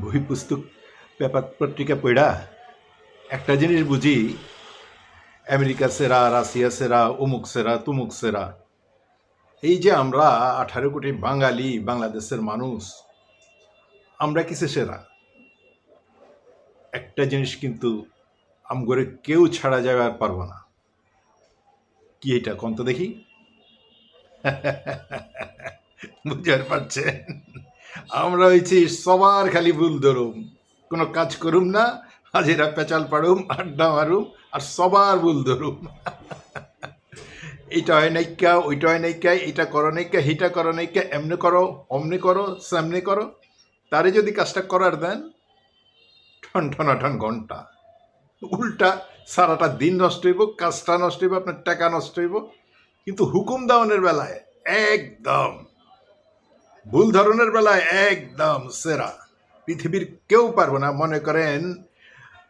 বই পুস্তক, পেপার পত্রিকা পড়া একটা জিনিস বুঝি, আমেরিকা সেরা, রাশিয়া সেরা, অমুক সেরা, তুমুক সেরা। এই যে আমরা আঠারো কোটি বাঙালি, বাংলাদেশের মানুষ, আমরা কিসে সেরা? একটা জিনিস কিন্তু আমগরে কেউ ছাড়া যাবে আর পারব না। কি এটা, কন্ত দেখি? বুঝতে পারছেন? আমরা হয়েছি সবার খালি ভুল ধরুম। কোনো কাজ করুম না, হাজিরা পেঁচাল পাড়ুম, আড্ডা মারুম, আর সবার ভুল ধরুম। এইটা হয় নাইকা, ওইটা হয় নাইকা এটা করো নাইকা হিটা করো নাইকা, এমনি করো, অমনি করো, সামনে করো। তারে যদি কাজটা করার দেন ঠন ঠন ঘণ্টা। উল্টা সারাটা দিন নষ্ট হইব, কাজটা নষ্ট হইব, আপনার টাকা নষ্ট হইব। কিন্তু হুকুম দাওনের বেলায় একদম ভুল ধরনের বেলায় একদম সেরা। পৃথিবীর কেউ পারব না। মনে করেন,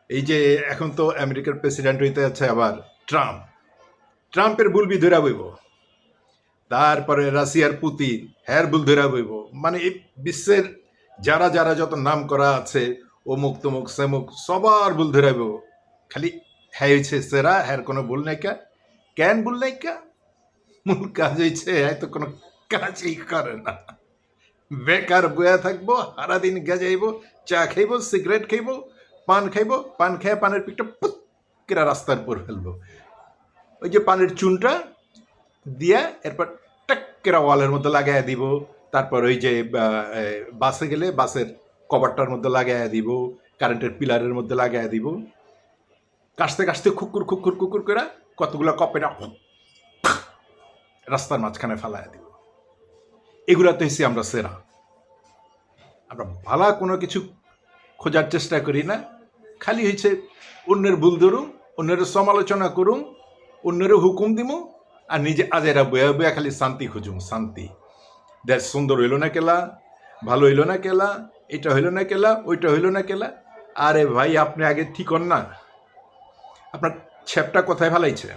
এই যে এখন তো আমেরিকার প্রেসিডেন্ট হইতে আছে আবার ট্রাম্প। ট্রাম্পের ভুল বি ধরা বইব। তারপরে রাশিয়ার পুতিন, হ্যার ভুল ধরা বইব। মানে এই বিশ্বের যারা যারা যত নাম করা আছে, অমুক তমুক, সেমুক, সবার ভুল ধরা বইব। খালি হ্যাঁ হয়েছে সেরা, হ্যার কোনো ভুল নাই কা। কেন ভুল নাই কা? মূল কাজ হয়েছে হয়তো কোনো কাজই করে না। বেকার বয়া থাকব, সারাদিন গেজাইব চা খাইব সিগারেট খাইব, পান খাইব, পান খেয়ে পানের পিকটা পুত করে রাস্তার উপর ফেলব। ওই যে পানের চুনটা দিয়া এরপর টাক ওয়ালের মধ্যে লাগাইয়া দিব, তারপর ওই যে বাসে গেলে বাসের কভারটার মধ্যে লাগাইয়া দিব, কারেন্টের পিলারের মধ্যে লাগাইয়া দিব। কাশতে কাশতে খুকুর খুকুর কুকুর করে কতগুলো কপেটা রাস্তার মাঝখানে ফেলাইয়া দিব। এগুলাতে হয়েছি আমরা সেরা। আমরা ভালা কোনো কিছু খোঁজার চেষ্টা করি না। খালি হয়েছে অন্যের ভুল ধরুম অন্যের সমালোচনা করুম অন্যের হুকুম দিমু, আর নিজে আজেরা বয়া বয়া খালি শান্তি খুঁজুম, শান্তি। দেশ সুন্দর হইল না কেলা, ভালো হইল না কেলা, এটা হইল না কেলা, ওইটা হইল না কেলা। আরে ভাই, আপনি আগে ঠিক হন না। আপনার ছেপটা কোথায় ফেলাইছেন?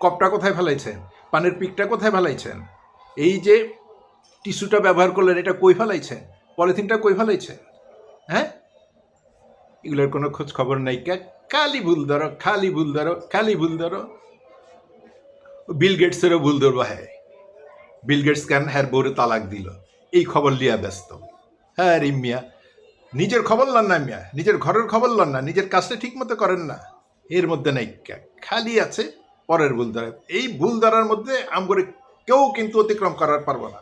কপটা কোথায় ফেলাইছেন? পানের পিকটা কোথায় ফেলাইছেন? এই যে টিস্যুটা ব্যবহার করলেন, এটা কই ফেলাইছেন পলিথিনটা কই ফেলাইছেন হ্যাঁ? এগুলোর কোনো খোঁজ খবর নাই খালি ভুল ধরো খালি ভুল ধরো খালি ভুল ধরো। বিল গেটসেরও ভুল ধরবো হ্যাঁ। বিল গেটস কেন হ্যার বউরে তালাক দিল? এই খবর লিয়া ব্যস্ত। হ্যাঁ রে মিয়া, নিজের খবর লন না মিয়া, নিজের ঘরের খবর লন না, নিজের কাজটা ঠিক মতো করেন না। এর মধ্যে নাই খালি আছে পরের ভুল ধরা। এই ভুল ধরার মধ্যে আম করে কেউ কিন্তু অতিক্রম করার পারব না।